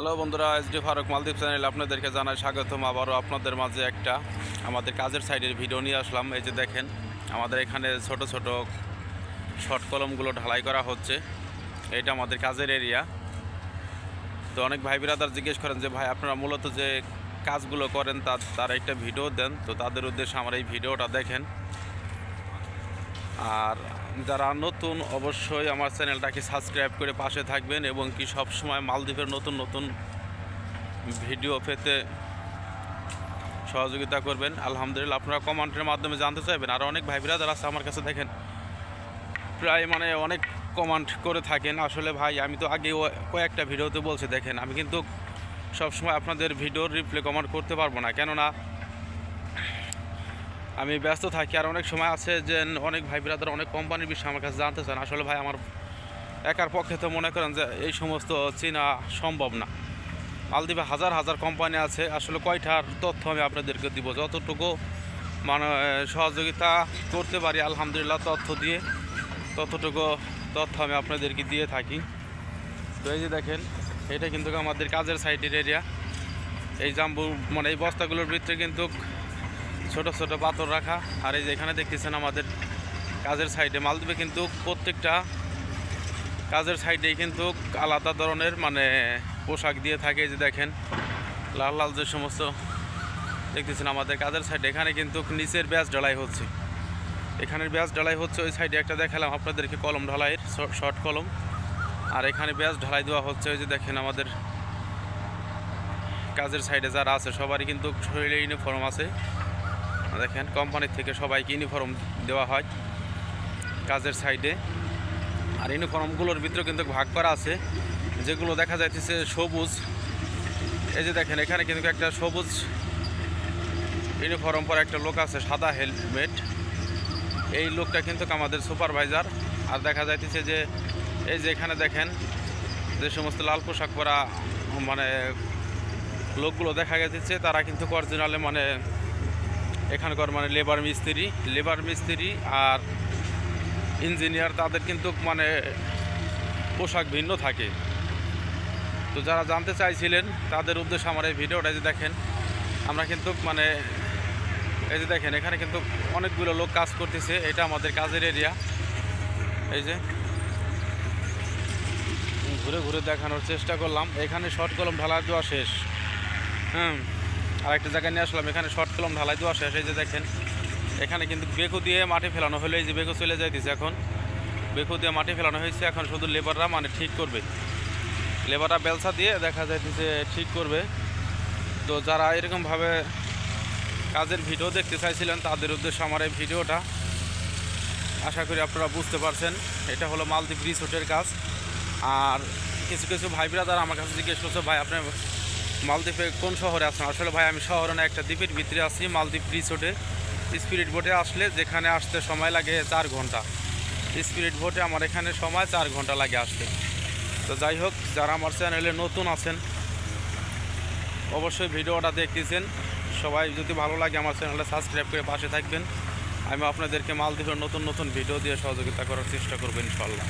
Hello বন্ধুরা, S D Faruk Maldwip channel আপনাদেরকে জানাই স্বাগতম। আবারও আপনাদের মাঝে একটা আমাদের কাজের সাইডের ভিডিও নিয়ে আসলাম। এই যে দেখেন, আমাদের এখানে ছোট ছোট শর্ট কলমগুলো ঢালাই করা হচ্ছে। এটা আমাদের কাজের এরিয়া। তো অনেক ভাই বিরাদার জিজ্ঞেস করেন যে, ভাই, আপনারা মূলত যে কাজগুলো করেন, তার তার একটা ভিডিও দেন। তো তাদের উদ্দেশ্যে আমার এই ভিডিওটা দেখেন। আর যারা নতুন, অবশ্যই আমার চ্যানেলটাকে সাবস্ক্রাইব করে পাশে থাকবেন এবং কি সব সময় মালদ্বীপের নতুন নতুন ভিডিও পেতে সহযোগিতা করবেন। আলহামদুলিল্লাহ, আপনারা কমেন্টের মাধ্যমে জানতে চাইবেন। আর অনেক ভাই যারা আছে আমার কাছে, দেখেন। প্রায় মানে অনেক কমেন্ট করে থাকেন। আসলে ভাই, আমি তো আগে কয়েকটা ভিডিওতে বলছি, দেখেন। আমি কিন্তু সবসময় আপনাদের ভিডিওর রিপ্লে কমেন্ট করতে পারব না। কেননা আমি ব্যস্ত থাকি আর অনেক সময় আছে যে অনেক ভাই বিরাদার, অনেক কোম্পানির বিষয়ে আমার কাছে জানতে চান। আসলে ভাই আমার একার পক্ষে তো মনে করেন যে এই সমস্ত চেনা সম্ভব না। মালদ্বীপে হাজার হাজার কোম্পানি আছে। আসলে কয়টার তথ্য আমি আপনাদেরকে দিব? যতটুকু মানে সহযোগিতা করতে পারি, আলহামদুলিল্লাহ তথ্য দিয়ে ততটুকু তথ্য আমি আপনাদেরকে দিয়ে থাকি। তো এই যে দেখেন, এটা কিন্তু আমাদের কাজের সাইডের এরিয়া এই জাম্বু মানে এই বস্তাগুলোর ভিতরে কিন্তু ছোট ছোট পাথর রাখা। আর এই যে এখানে দেখতেছেন আমাদের কাজের সাইডে মালদ্বীপে কিন্তু প্রত্যেকটা কাজের সাইডেই কিন্তু আলাদা ধরনের মানে পোশাক দিয়ে থাকে যে দেখেন। লাল লাল যে সমস্ত দেখতেছেন আমাদের কাজের সাইডে। এখানে কিন্তু নিচের ব্যাস ঢালাই হচ্ছে। এখানের ব্যাস ঢালাই হচ্ছে, ওই সাইডে একটা দেখালাম আপনাদেরকে কলম ঢালাইয়ের শর্ট কলম। আর এখানে ব্যাস ঢালাই দেওয়া হচ্ছে, ওই যে দেখেন আমাদের কাজের সাইডে যারা আছে, সবারই কিন্তু শরীরে ইউনিফর্ম আছে। দেখেন কোম্পানির থেকে সবাইকে ইউনিফর্ম দেওয়া হয় কাজের সাইডে আর ইউনিফর্মগুলোর ভিতরে কিন্তু ভাগ করা আছে, যেগুলো দেখা যাইতেছে সবুজ। এই যে দেখেন, এখানে কিন্তু একটা সবুজ ইউনিফর্ম পরে একটা লোক আছে, সাদা হেলমেট এই লোকটা কিন্তু আমাদের সুপারভাইজার আর দেখা যাইতেছে যে, এই যে এখানে দেখেন, যে সমস্ত লাল পোশাক পরা মানে লোকগুলো দেখা গেছে তারা কিন্তু অরিজিনালে মানে এখানকার মানে লেবার মিস্ত্রি লেবার মিস্ত্রি আর ইঞ্জিনিয়ার তাদের কিন্তু মানে পোশাক ভিন্ন থাকে। তো যারা জানতে চাইছিলেন, তাদের উদ্দেশ্যে আমার এই ভিডিওটা যে দেখেন, আমরা কিন্তু মানে এই যে দেখেন, এখানে কিন্তু অনেকগুলো লোক কাজ করতেছে, এটা আমাদের কাজের এরিয়া এই যে ঘুরে ঘুরে দেখানোর চেষ্টা করলাম, এখানে শর্ট কলম ঢালা দেওয়া শেষ। হুম। আর একটা জায়গায় নিয়ে আসলাম, এখানে শর্ট কলম ঢালাই দেওয়া শেষ যে দেখেন, এখানে কিন্তু বেকু দিয়ে মাটি ফেলানো হলো, এই যে বেকু চলে যাইতেছে এখন। বেকু দিয়ে মাটি ফেলানো হয়েছে, এখন শুধু লেবাররা মানে ঠিক করবে। লেবাররা বেলসা দিয়ে দেখা যাইতেছে ঠিক করবে। তো যারা এরকমভাবে কাজের ভিডিও দেখতে চাইছিলেন, তাদের উদ্দেশ্যে আমার এই ভিডিওটা। আশা করি আপনারা বুঝতে পারছেন, এটা হলো মালদ্বীপ রিসোর্টের কাজ। আর কিছু কিছু ভাই ব্রাদার আমার কাছে জিজ্ঞেস করছে, ভাই, আপনি মালদ্বীপে কোন শহরে আছেন? আসলে ভাই, আমি শহরে না, একটা দ্বীপের ভিতরে আছি, মালদ্বীপ রিসোর্টে স্পিরিট বোটে আসলে যেখানে আসতে সময় লাগে চার ঘণ্টা। স্পিরিট বোটে আমার এখানে সময় চার ঘণ্টা লাগে আসতে। তো যাই হোক, যারা আমার চ্যানেলে নতুন আছেন, অবশ্যই ভিডিওটা দেখতেছেন। সবাই যদি ভালো লাগে আমার চ্যানেলটা সাবস্ক্রাইব করে পাশে থাকবেন। আমি আপনাদেরকে মালদ্বীপের নতুন নতুন ভিডিও দিয়ে সহযোগিতা করার চেষ্টা করব ইনশাল্লাহ